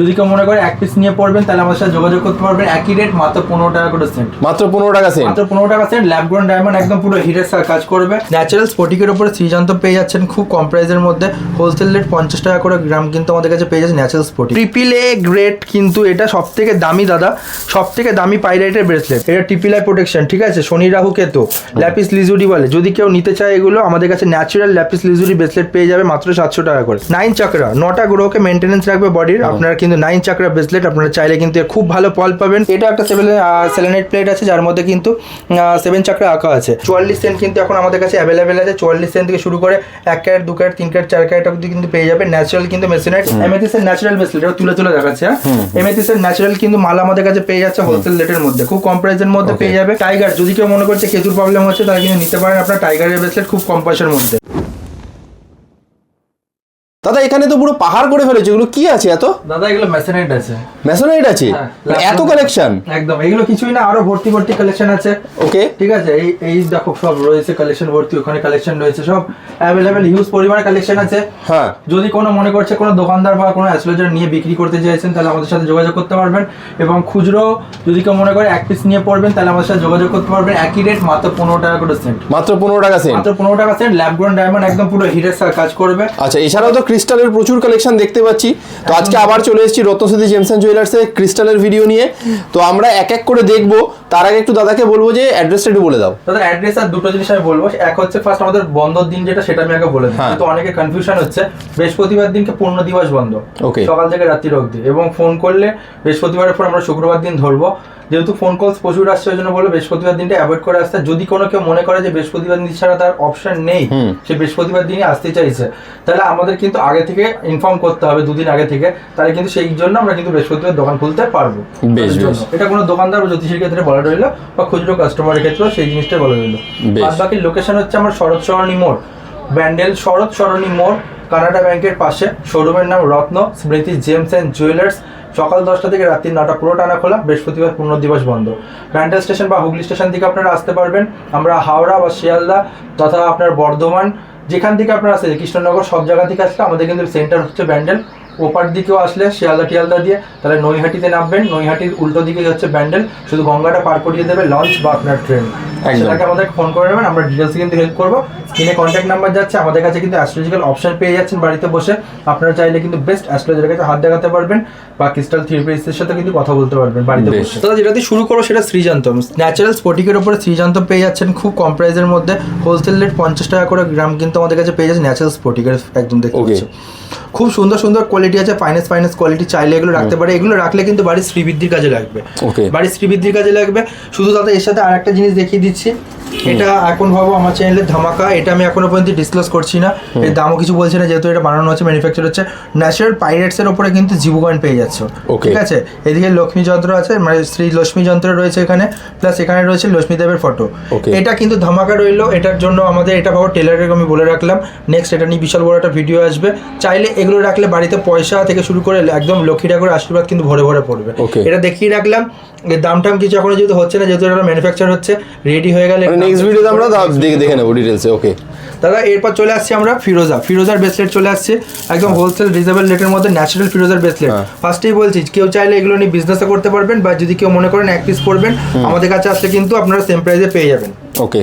যদি কেউ মনে করে এক পিস নিয়ে পড়বেন তাহলে আমাদের সাথে যোগাযোগ করতে পারবেন। একই রেট মাত্র পনেরো টাকা করে সেন্ট মাত্র পনেরো টাকা সেন্ট মাত্র পনেরো টাকা সেন্ট ল্যাব গ্রোন ডায়মন্ড একদম পুরো সাথে কাজ করবে। ন্যাচারাল স্পটিকের উপরে শ্রীজান্ত পেয়ে যাচ্ছেন খুব কম প্রাইসের মধ্যে। হোলসেল রেট পঞ্চাশ টাকা করে গ্রাম কিন্তু আমাদের কাছে পেয়ে যাচ্ছে natural spotty triple A grade কিন্তু এটা সব থেকে দামি দাদা সব থেকে দামি পাইরাইটের ব্রেসলেট এটা ট্রিপিল আই প্রোটেকশন ঠিক আছে? শনি রাহু কেতু। ল্যাপিস লিজুরি বলে। যদি কেউ নিতে চায় এগুলো আমাদের কাছে ন্যাচারাল ল্যাপিস লিজুরি ব্রেসলেট পেয়ে যাবে মাত্র সাতশো টাকা করে। নাইন চাকরা নটা গ্রহকে মেনটেনেন্স রাখবে বডির আপনারা কিন্তু নাইন চাকরা ব্রেসলেট আপনারা চাইলে কিন্তু খুব ভালো ফল পাবেন। এটা একটা সেভেন সেলেনাইট প্লেট আছে যার মধ্যে কিন্তু সেভেন চাকরা আঁকা আছে। চুয়াল্লিশ সেন্ট কিন্তু এখন আমাদের কাছে অ্যাভেলেবেল আছে। চুয়াল্লিশ সেন্ট থেকে শুরু করে এক ক্যারেট দু ক্যারেট তিন ক্যারেট চার ক্যারেট অব্দি কিন্তু পেয়ে যাবে ন্যাচারাল কিন্তু মেশিনাইট এমএথিসের ন্যাচারাল ব্রেসলেট তুলে তুলে দেখাচ্ছে হ্যাঁ। এমএথিসের ন্যাচারাল কিন্তু মাল আমাদের কাছে পেয়ে যাচ্ছে হোলসেল রেটের মধ্যে। খুব কম প্রাইসের মধ্যে পেয়ে যাবে। টাইগার যদি কেউ মনে করছে কেতুর প্রবলেম হচ্ছে তাহলে কিন্তু নিতে পারেন আপনার টাইগারের ব্রেসলেট খুব কম পয়সার মধ্যে। দাদা এখানে তো পুরো পাহাড় করে ফেলেছে এগুলো কি আছে এত? দাদা এগুলো মেশিনাইট আছে। মেসোনাইট আছে? হ্যাঁ, এত কালেকশন একদম এগুলো কিছুই না আরও ভর্তি ভর্তি কালেকশন আছে। ওকে। ঠিক আছে এই এই দেখো সব রয়েছে কালেকশন ভর্তি ওখানে কালেকশন রয়েছে সব অ্যাভেলেবেল হিউজ পরিমাণে কালেকশন আছে। হ্যাঁ। যদি কোনো মনে করছে কোনো দোকানদার বা কোনো অ্যাস্ট্রোলজার নিয়ে বিক্রি করতে চাইছেন তাহলে আমাদের সাথে যোগাযোগ করতে পারবেন। এবং খুচরো যদি কেউ মনে করে এক পিস নিয়ে পড়বেন তাহলে আমাদের সাথে যোগাযোগ করতে পারবেন। একই রেট মাত্র পনেরো টাকা করে সেন্ট মাত্র পনেরো টাকা সেন্ট মাত্র পনেরো টাকা সেন্ট ল্যাব ডায়মন্ড একদম পুরো সাথে কাজ করবে। আচ্ছা এছাড়াও তো ক্রিস্টালের প্রচুর কালেকশন দেখতে পাচ্ছি। তো আজকে আবার চলে এসেছি রত্নসিদ্ধি জেমস অ্যান্ড জুয়েলার্সে ক্রিস্টালের ভিডিও নিয়ে। তো আমরা এক এক করে দেখব। তার আগে একটু দাদাকে বলব যে অ্যাড্রেসটা একটু বলে দাও। দাদা অ্যাড্রেস আর দুটো জিনিস আমি বলব। এক হচ্ছে ফার্স্ট আমাদের বন্ধর দিন যেটা সেটা আমি আগে বলে দিই। হ্যাঁ। কিন্তু অনেকে কনফিউশন হচ্ছে। বৃহস্পতিবার দিনকে পূর্ণ দিবস বন্ধ. সকাল থেকে রাত্রি অবধি। এবং ফোন করলে বৃহস্পতিবারের পর আমরা শুক্রবার দিন ধরবো। যেহেতু ফোন কলস প্রচুর আসছে ওই জন্য বলব বৃহস্পতিবার দিনটা অ্যাভয়েড করে আসতে। যদি কোনো কেউ মনে করে যে বৃহস্পতিবার দিন ছাড়া তার অপশন নেই সে বৃহস্পতিবার দিনই আসতে চাইছে তাহলে আমাদের কিন্তু আগে থেকে ইনফর্ম করতে হবে দুদিন আগে থেকে। তাহলে কিন্তু সেই জন্য আমরা কিন্তু বৃহস্পতিবার দোকান খুলতে পারব। এটা কোনো দোকানদার বা জ্যোতিষীর ক্ষেত্রে বলা রইল বা খুচরো কাস্টমারের ক্ষেত্রেও সেই জিনিসটা বলা রইল। বাদ বাকি লোকেশন হচ্ছে আমার শরৎ সরণী মোড়। ব্যান্ডেল শরৎ সরণী মোড় কানাডা ব্যাংকের পাশে। শোরুমের নাম রত্ন স্মৃতি জেমস অ্যান্ড জুয়েলার্স। সকাল দশটা থেকে রাত্রি নটা, পুরো টানা খোলা, বৃহস্পতিবার পূর্ণ দিবস বন্ধ। ব্যান্ডেল স্টেশন বা হুগলি স্টেশন থেকে আপনারা আসতে পারবেন। আমরা হাওড়া বা শিয়ালদা তথা আপনার বর্ধমান, যেখান থেকে আপনারা আসতে কৃষ্ণনগর সব জায়গা থেকে আসলে আমাদের কিন্তু সেন্টার হচ্ছে ব্যান্ডেল। ওপার দিকেও আসলে শিয়ালদা টিয়ালদা দিয়ে তাহলে নৈহাটিতে নামবেন। নৈহাটির উল্টো দিকে হচ্ছে ব্যান্ডেল। শুধু গঙ্গাটা পার করিয়ে দেবে লঞ্চ বা আপনার ট্রেন। সেটাকে আমাদের ফোন করে নেবেন আমরা ডিটেলসে কিন্তু হেল্প করব। স্ক্রিনে কন্ট্যাক্ট নাম্বার যাচ্ছে আমাদের কাছে কিন্তু অ্যাস্ট্রোলজিক্যাল অপশন পেয়ে যাচ্ছেন বাড়িতে বসে। আপনারা চাইলে কিন্তু বেস্ট অ্যাস্ট্রোলজারের কাছে হাত দেখাতে পারবেন বা ক্রিস্টাল থিওরিস্টের সাথে কিন্তু কথা বলতে পারবেন বাড়িতে বসে। দাদা যেটা দিয়ে শুরু করো সেটা শ্রীজান্ত ন্যাচারাল স্পটিকের উপরে শ্রীজান্ত পেয়ে যাচ্ছেন খুব কম প্রাইসের মধ্যে। হোলসেল রেট পঞ্চাশ টাকা করে গ্রাম কিন্তু আমাদের কাছে পেয়ে যাচ্ছে ন্যাচারাল স্পটিকের একদম দেখতে পাচ্ছি খুব সুন্দর সুন্দর কোয়ালিটি আছে ফাইনেস ফাইনেস কোয়ালিটি চাইলে এগুলো রাখতে পারে। এগুলো রাখলে কিন্তু বাড়ির শ্রীবৃদ্ধির কাজে লাগবে. বাড়ির শ্রীবৃদ্ধির কাজে লাগবে। শুধু দাদা এর সাথে আর একটা জিনিস দেখিয়ে দিচ্ছি। এটা এখন ভাবো আমার চ্যানেলের ধামাকা এটা আমি এখনও পর্যন্ত ডিসক্লোজ করছি না। এর দামও কিছু বলছি না যেহেতু এটা বানানো হচ্ছে ম্যানুফ্যাকচার হচ্ছে। ন্যাচারাল পাইরেটস এর উপরে কিন্তু জিবু কয়েন পেয়ে যাচ্ছ। ঠিক আছে? এদিকে লক্ষ্মী যন্ত্র আছে মানে শ্রী লক্ষ্মী যন্ত্র রয়েছে এখানে প্লাস এখানে রয়েছে লক্ষ্মী দেবের ফটো এটা কিন্তু ধামাকা রইল এটার জন্য আমাদের এটা ভাবো টেলারের আমি বলে রাখলাম। নেক্সট এটা নিয়ে বিশাল বড় একটা ভিডিও আসবে। চাইলে এগুলো রাখলে বাড়িতে পয়সা থেকে শুরু করে একদম লক্ষ্মী ঠাকুর আশীর্বাদ কিন্তু ভরে ভরে পড়বে। এটা দেখিয়ে রাখলাম। দাম টাম কিছু এখনও যেহেতু হচ্ছে না যেহেতু এটা ম্যানুফ্যাকচার হচ্ছে রেডি হয়ে গেলে নেক্সট ভিডিওতে আমরা দেখে দেখে নেব ডিটেলসে ওকে দাদা এরপর চলে আসছি আমরা ফিরোজা ফিরোজার ব্রেসলেট চলে আসছে একদম হোলসেল রিজনেবল রেটের মধ্যে ন্যাচারাল ফিরোজার ব্রেসলেট। ফার্স্টেই বলছি কেউ চাইলে এগুলো নিয়ে বিজনেসও করতে পারবেন বা যদি কেউ মনে করেন এক পিস করবেন আমাদের কাছে আসলে কিন্তু আপনারা সেম প্রাইসে পেয়ে যাবেন। ওকে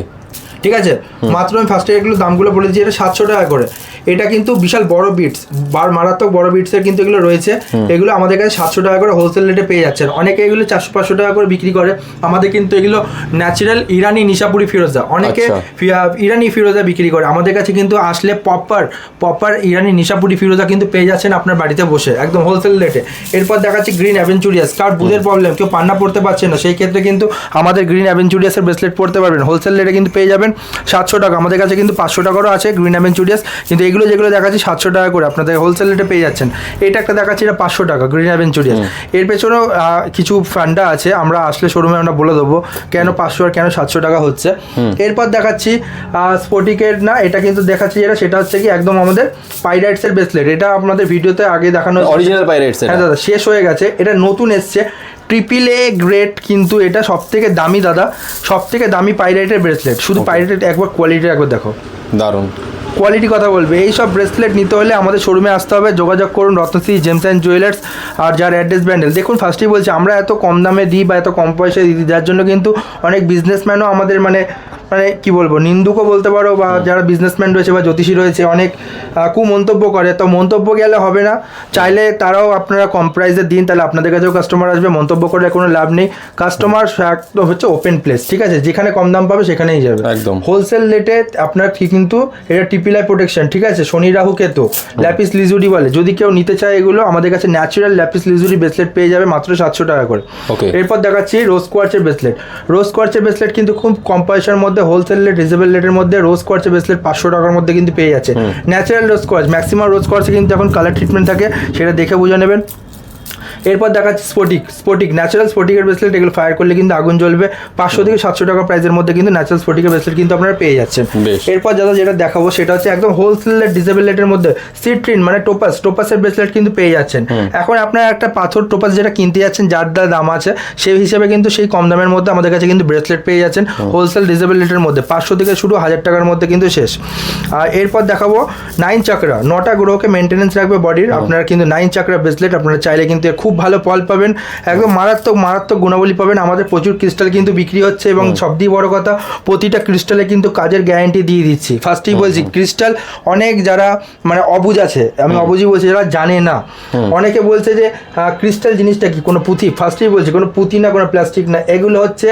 ঠিক আছে? মাত্র আমি ফার্স্ট এগুলো দামগুলো বলে দিচ্ছি এটা সাতশো টাকা করে। এটা কিন্তু বিশাল বড় বিটস বার মারাত্মক বড় বিটসের কিন্তু এগুলো রয়েছে। এগুলো আমাদের কাছে সাতশো টাকা করে হোলসেল রেটে পেয়ে যাচ্ছেন। অনেকে এগুলো চারশো পাঁচশো টাকা করে বিক্রি করে। আমাদের কিন্তু এগুলো ন্যাচারাল ইরানি নিশাপুরি ফিরোজা অনেকে আচ্ছা। ইরানি ফিরোজা বিক্রি করে। আমাদের কাছে কিন্তু আসলে প্রপার প্রপার ইরানি নিশাপুরি ফিরোজা কিন্তু পেয়ে যাচ্ছেন আপনার বাড়িতে বসে একদম হোলসেল রেটে এরপর দেখাচ্ছি গ্রিন অ্যাভেঞ্চুরিয়াস কার বুধের প্রবলেম কেউ পান্না পড়তে পারছে না। সেই ক্ষেত্রে কিন্তু আমাদের গ্রিন অ্যাভেঞ্চুরিয়াসের ব্রেসলেট পড়তে পারবেন। হোলসেল রেটে কিন্তু পেয়ে যাবেন। সাতশো টাকা। আমাদের কাছে কিন্তু পাঁচশো টাকারও আছে গ্রিন অ্যাভেঞ্চুরিয়াস কিন্তু এগুলো যেগুলো দেখাচ্ছি সাতশো টাকা করে। আপনাদের হোলসেল রেটে পেয়ে যাচ্ছেন। এটা একটা দেখাচ্ছি এটা পাঁচশো টাকা গ্রিন অ্যাভেঞ্চুরিয়াস এর পেছনেও কিছু ফান্ডা আছে আমরা আসলে শোরুমে আমরা বলে দেবো কেন পাঁচশো আর কেন সাতশো টাকা হচ্ছে। এরপর দেখাচ্ছি স্পটিকের না এটা কিন্তু দেখাচ্ছি যেটা সেটা হচ্ছে কি একদম আমাদের পাইরাইটসের ব্রেসলেট এটা আপনাদের ভিডিওতে আগে দেখানো। অরিজিনাল পাইরেটস হ্যাঁ দাদা শেষ হয়ে গেছে। এটা নতুন এসছে। ট্রিপিল এ গ্রেড কিন্তু এটা সব থেকে দামি দাদা সব থেকে দামি পাইরাইটের ব্রেসলেট শুধু. পাইরাইটের একবার কোয়ালিটি একবার দেখো। দারুণ। কোয়ালিটি কথা বলবে। এই সব ব্রেসলেট নিতে হলে আমাদের শোরুমে আসতে হবে। যোগাযোগ করুন রত্নশ্রী জেমস অ্যান্ড জুয়েলার্স আর যার অ্যাড্রেস ব্যান্ডেল দেখুন ফার্স্টেই বলছি আমরা এত কম দামে দিই বা এত কম পয়সায় দিই যার জন্য কিন্তু অনেক বিজনেসম্যানও আমাদের মানে মানে কি বলব নিন্দুকও বলতে পারো বা যারা বিজনেসম্যান রয়েছে বা জ্যোতিষী রয়েছে অনেক কুমন্তব্য করে। তো মন্তব্য গেলে হবে না। চাইলে তারাও আপনারা কম প্রাইসে দিন তাহলে আপনাদের কাছেও কাস্টমার আসবে মন্তব্য করে কোনো লাভ নেই। কাস্টমার একদম হচ্ছে ওপেন প্লেস ঠিক আছে? যেখানে কম দাম পাবে সেখানেই যাবে। একদম। হোলসেল রেটে আপনার কি কিন্তু এটা টিপিলাই প্রোটেকশন ঠিক আছে? শনি রাহু কেতু ল্যাপিস লিজুরি বলে। যদি কেউ নিতে চায় এগুলো আমাদের কাছে ন্যাচারাল ল্যাপিস লিজুরি ব্রেসলেট পেয়ে যাবে মাত্র সাতশো টাকা করে। এরপর দেখাচ্ছি রোজ কোয়ার্চের ব্রেসলেট রোজ কোয়ার্চের ব্রেসলেট কিন্তু খুব কম পয়সার মধ্যে হোলসেল রেট রিজনেবল রেটের মধ্যে রোজ কোয়ার্চ ব্রেসলেট পাঁচশো টাকার মধ্যে কিন্তু পেয়ে যাচ্ছে। Natural rose quartz maximum rose কোয়ার্চে কিন্তু এখন কালার ট্রিটমেন্ট থাকে সেটা দেখে বুঝে নেবেন। এরপর দেখাচ্ছি স্পোটিক স্পোটিক ন্যাচারাল স্পোটিকের ব্রেসলেট এগুলো ফায়ার করলে কিন্তু আগুন জ্বলবে। পাঁচশো থেকে সাতশো টাকা প্রাইসের মধ্যে কিন্তু ন্যাচারাল স্পোটিকের ব্রেসলেট কিন্তু আপনারা পেয়ে যাচ্ছেন। এরপর যারা যেটা দেখাবো সেটা হচ্ছে একদম হোলসেলের ডিসেবল রেটের মধ্যে সিট্রিন মানে টোপাস টোপাসের ব্রেসলেট কিন্তু পেয়ে যাচ্ছেন। এখন আপনারা একটা পাথর টোপাস যেটা কিনতে যাচ্ছেন যার যা দাম আছে সেই হিসেবে কিন্তু সেই কম দামের মধ্যে আমাদের কাছে কিন্তু ব্রেসলেট পেয়ে যাচ্ছেন হোলসেল ডিসেবল রেটের মধ্যে। পাঁচশো থেকে শুরু হাজার টাকার মধ্যে কিন্তু শেষ। আর এরপর দেখাবো নাইন চাকরা নটা গ্রহকে মেনটেনেন্স রাখবে বডির আপনারা কিন্তু নাইন চাকরা ব্রেসলেট আপনারা চাইলে কিন্তু এর খুব ভালো ফল পাবেন। একদম মারাত্মক মারাত্মক গুণাবলী পাবেন। আমাদের প্রচুর ক্রিস্টাল কিন্তু বিক্রি হচ্ছে এবং সবথেকে বড় কথা প্রতিটা ক্রিস্টালে কিন্তু কাজের গ্যারান্টি দিয়ে দিচ্ছি। ফার্স্টেই বলছি ক্রিস্টাল অনেক যারা মানে অবুজ আছে আমি অবুঝই বলছি যারা জানে না। অনেকে বলছে যে ক্রিস্টাল জিনিসটা কি? কোনো পুঁথি? ফার্স্টেই বলছি কোনো পুঁথি না কোনো প্লাস্টিক না। এগুলো হচ্ছে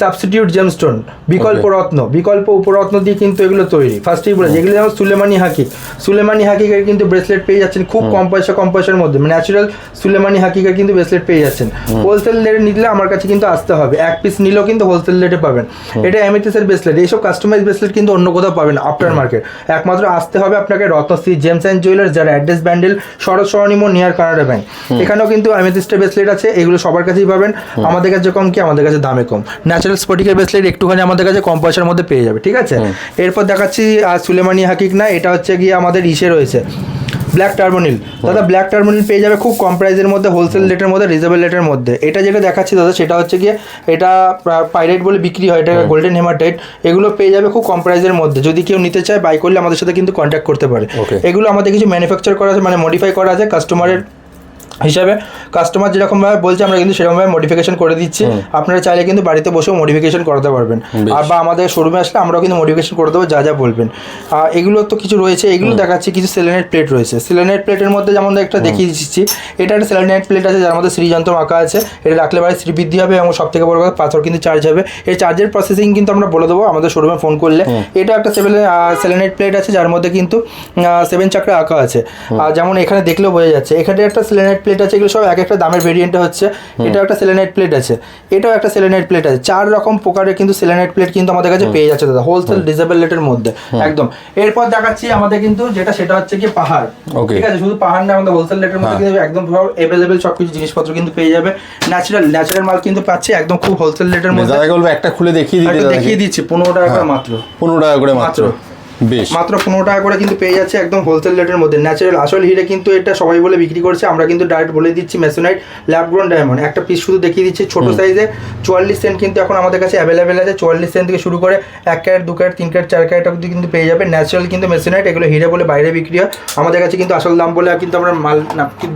সাবস্টিটিউট জেমস্টোন বিকল্প রত্ন। বিকল্প উপরত্ন দিয়ে কিন্তু এগুলো তৈরি। ফার্স্টেই বলেছি এগুলো যেমন সুলেমানি হাকিক সুলেমানি হাকিকের কিন্তু ব্রেসলেট পেয়ে যাচ্ছেন খুব কম পয়সা কম পয়সার মধ্যে। ন্যাচারাল সুলেমানি হাকিকের কিন্তু ব্রেসলেট পেয়ে যাচ্ছেন। হোলসেল রেটে নিলে আমার কাছে কিন্তু আসতে হবে। এক পিস নিলেও কিন্তু হোলসেল রেটে পাবেন। এটা এমএটিসের ব্রেসলেট এইসব কাস্টমাইজ ব্রেসলেট কিন্তু অন্য কোথাও পাবেন আফটার মার্কেট একমাত্র আসতে হবে আপনাকে রত্নশ্রী জেমস অ্যান্ড জুয়েলার্স যার অ্যাড্রেস ব্যান্ডেল শরৎ সরণিমো নিয়ার কানাডা ব্যাংক এখানেও কিন্তু অ্যামেথিস্টের ব্রেসলেট আছে এগুলো সবার কাছেই পাবেন। আমাদের কাছে কম কি? আমাদের কাছে দামে কম। ন্যাচারাল স্পটিকের ব্রেসলেট একটুখানি আমাদের কাছে কম পয়সার মধ্যে পেয়ে যাবে ঠিক আছে? এরপর দেখাচ্ছি আর সুলেমানি হাকিক না এটা হচ্ছে গিয়ে আমাদের ইসে রয়েছে। ব্ল্যাক টার্মোনিল দাদা ব্ল্যাক টার্মোনিল পেয়ে যাবে খুব কম প্রাইসের মধ্যে হোলসেল রেটের মধ্যে রিজনেবল রেটের মধ্যে। এটা যেটা দেখাচ্ছি দাদা সেটা হচ্ছে গিয়ে এটা পাইরেট বলে বিক্রি হয় এটা গোল্ডেন হেমাটাইট এগুলো পেয়ে যাবে খুব কম প্রাইসের মধ্যে। যদি কেউ নিতে চায় বাই করলে আমাদের সাথে কিন্তু কন্ট্যাক্ট করতে পারে। এগুলো আমাদের কিছু ম্যানুফ্যাকচার করা আছে মানে মডিফাই করা আছে কাস্টমারের হিসাবে কাস্টমার যেরকমভাবে বলছে আমরা কিন্তু সেরকমভাবে মডিফিকেশন করে দিচ্ছি। আপনারা চাইলে কিন্তু বাড়িতে বসেও মডিফিকেশন করাতে পারবেন। আর বা আমাদের শোরুমে আসলে আমরাও কিন্তু মডিফিকেশন করে দেবো যা যা বলবেন। আর এগুলো তো কিছু রয়েছে এগুলো দেখাচ্ছি কিছু সেলেনাইট প্লেট রয়েছে। সেলেনাইট প্লেটের মধ্যে যেমন একটা দেখিয়ে দিচ্ছি এটা একটা সেলেনাইট প্লেট আছে যার মধ্যে শ্রীযন্ত্র আঁকা আছে। এটা রাখলে বাড়ি শ্রীবৃদ্ধি হবে এবং সব থেকে বড় কথা পাথর কিন্তু চার্জ হবে। এই চার্জের প্রসেসিং কিন্তু আমরা বলে দেবো আমাদের শোরুমে ফোন করলে। এটা একটা সেভেন প্লেট আছে যার মধ্যে কিন্তু সেভেন চাকরা আঁকা আছে। আর যেমন এখানে দেখলেও বোঝা যাচ্ছে এখানে একটা সেলেনাইট প্লেট আছে এগুলো সব এক একটা দামের ভেরিয়েন্টে হচ্ছে। এটা একটা সেলেনাইট প্লেট আছে। এটাও একটা সেলেনাইট প্লেট আছে। চার রকম প্রকারের কিন্তু সেলেনাইট প্লেট কিন্তু আমাদের কাছে পেয়ে যাচ্ছে দাদা হোলসেল ডিজেবল রেটের মধ্যে একদম। এরপর দেখাচ্ছি আমাদের কিন্তু যেটা সেটা হচ্ছে কি পাহাড়। ঠিক আছে? শুধু পাহাড় না আমাদের হোলসেল রেটের মধ্যে কিন্তু একদম অ্যাভেলেবেল সব কিছু জিনিসপত্র কিন্তু পেয়ে যাবে। ন্যাচারাল ন্যাচারাল মাল কিন্তু পাচ্ছে একদম খুব হোলসেল রেটের মধ্যে। বলব একটা খুলে দেখিয়ে দেখিয়ে দিচ্ছি পনেরো টাকা করে মাত্র। পনেরো টাকা করে মাত্র। বেশ। মাত্র পনেরো টাকা করে কিন্তু পেয়ে যাচ্ছে একদম হোলসেল রেটের মধ্যে। ন্যাচারাল আসল হিরে কিন্তু এটা সবাই বলে বিক্রি করছে। আমরা কিন্তু ডাইরেক্ট বলে দিচ্ছি মেসোনাইট ল্যাব গ্রোন ডায়মন্ড একটা পিস শুধু দেখিয়ে দিচ্ছি ছোট সাইজে চুয়াল্লিশ সেন্ট কিন্তু এখন আমাদের কাছে অ্যাভেলেবেল আছে। চুয়াল্লিশ সেন্ট থেকে শুরু করে এক ক্যারেট দু ক্যারেট তিন ক্যারেট চার ক্যারেট অব্দি কিন্তু পেয়ে যাবে। ন্যাচারাল কিন্তু মেসোনাইট এগুলো হিরে বলে বাইরে বিক্রি হয়। আমাদের কাছে কিন্তু আসল দাম বলে কিন্তু আমরা মাল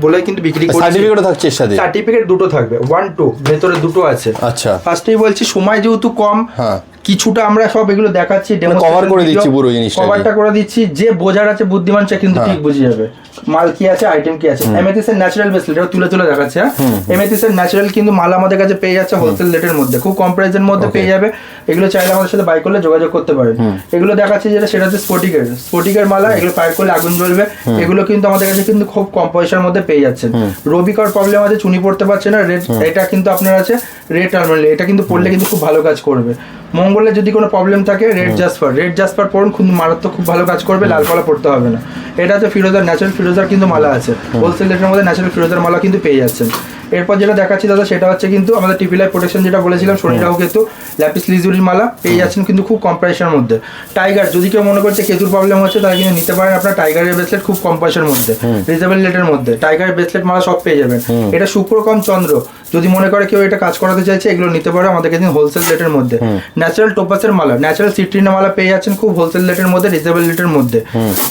বলে কিন্তু বিক্রি করছি। সার্টিফিকেটও থাকছে সাথে? সার্টিফিকেট দুটো থাকবে। ওয়ান টু ভেতরে দুটো আছে। আচ্ছা। ফার্স্টেই বলছি সময় যেহেতু কম হ্যাঁ। কিছুটা আমরা সব এগুলো দেখাচ্ছি cover করে দিচ্ছি পুরো জিনিসটাকে। কভারটা করে দিচ্ছি যে বোঝার আছে বুদ্ধিমান সে কিন্তু হ্যাঁ। ঠিক বুঝে যাবে। মাল কি আছে আইটেম কি আছে। এমএথিস এর ন্যাচারাল ব্রেসলেট এটা তুলে তুলে দেখাচ্ছে হ্যাঁ? এমএথিস এর ন্যাচারাল কিন্তু মাল আমাদের কাছে পেয়ে যাচ্ছে হোলসেল রেটের মধ্যে। খুব কম প্রাইসের মধ্যে পেয়ে যাবে। এগুলো চাইলে আমাদের সাথে বাই করলে যোগাযোগ করতে পারেন। এগুলো দেখাচ্ছি যেটা সেটা হচ্ছে স্পটিকের স্পটিকের মালা এগুলো ফায়ার করলে আগুন জ্বলবে। এগুলো কিন্তু আমাদের কাছে কিন্তু খুব কম পয়সার মধ্যে পেয়ে যাচ্ছেন রবিকর প্রবলেম আছে চুনি পড়তে পারছে না রেট এটা কিন্তু আপনার আছে রেট টার্মিনাল এটা কিন্তু পড়লে কিন্তু খুব ভালো কাজ করবে। মঙ্গলে যদি কোনো প্রবলেম থাকে রেড জাসপার রেড জাসপার পড়ুন খুব মারাত্মক খুব ভালো কাজ করবে লাল কলা পড়তে হবে না। এটা হচ্ছে ফিরোজার ন্যাচারাল ফিরোজার কিন্তু মালা আছে। হোলসেল রেটের মধ্যে ন্যাচারাল ফিরোজার মালা কিন্তু পেয়ে যাচ্ছেন। এরপর যেটা দেখাচ্ছি দাদা সেটা হচ্ছে কিন্তু আমাদের টিপি লাইফ প্রোটেকশন যেটা বলেছিলাম শনি রাহু কেতু ল্যাপিস লিজুরির মালা পেয়ে যাচ্ছেন কিন্তু খুব কম প্রাইসের মধ্যে। টাইগার যদি কেউ মনে করছে কেতুর প্রবলেম হচ্ছে তাহলে কিন্তু নিতে পারেন আপনার টাইগারের ব্রেসলেট খুব কম পয়সার মধ্যে। রিজনেবল রেটের মধ্যে। টাইগারের ব্রেসলেট মালা সব পেয়ে যাবেন। এটা শুক্র কম চন্দ্র। যদি মনে করে কেউ এটা কাজ করাতে চাইছে এগুলো নিতে পারে আমাদের কাছে হোলসেল রেটের মধ্যে। ন্যাচারাল টোপাসের মালা ন্যাচারাল সিট্রিনের মালা পেয়ে যাচ্ছেন খুব হোলসেল রেটের মধ্যে রিজনেবল রেটের মধ্যে।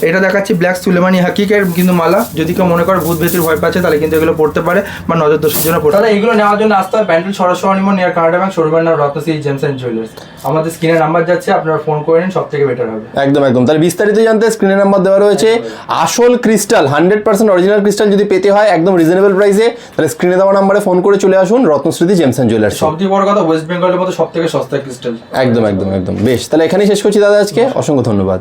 এটা দেখাচ্ছি ব্ল্যাক সুলেমানি হাকিকের কিন্তু মালা। যদি কেউ মনে করে ভূত ভীতির ভয় পাচ্ছে তাহলে কিন্তু এগুলো পড়তে পারে বা নজর দোষের জন্য পড়তে তাহলে এগুলো নেওয়ার জন্য আসতে হবে ব্যান্ডেল সরস্বরণিমন নিয়ার কানাডা ব্যাংক শোরুমের নাম রত্নশ্রী জেমস অ্যান্ড জুয়েলার্স আমাদের স্ক্রিনে নাম্বার যাচ্ছে আপনারা ফোন করে নিন সব থেকে বেটার হবে। একদম একদম। তাহলে বিস্তারিত জানতে স্ক্রিনের নাম্বার দেওয়া রয়েছে। আসল crystal hundred percent original crystal যদি পেতে হয় একদম রিজনেবল প্রাইসে তাহলে স্ক্রিনে দেওয়া নাম্বারে ফোন করে চলে আসুন রত্নস্মৃতি জেমসন জুয়েলার্স। সবথেকে বড় কথা ওয়েস্ট বেঙ্গলের মধ্যে সব থেকে সস্তা ক্রিস্টাল একদম একদম একদম। বেশ তাহলে এখানেই শেষ করছি দাদা আজকে। অসংখ্য ধন্যবাদ।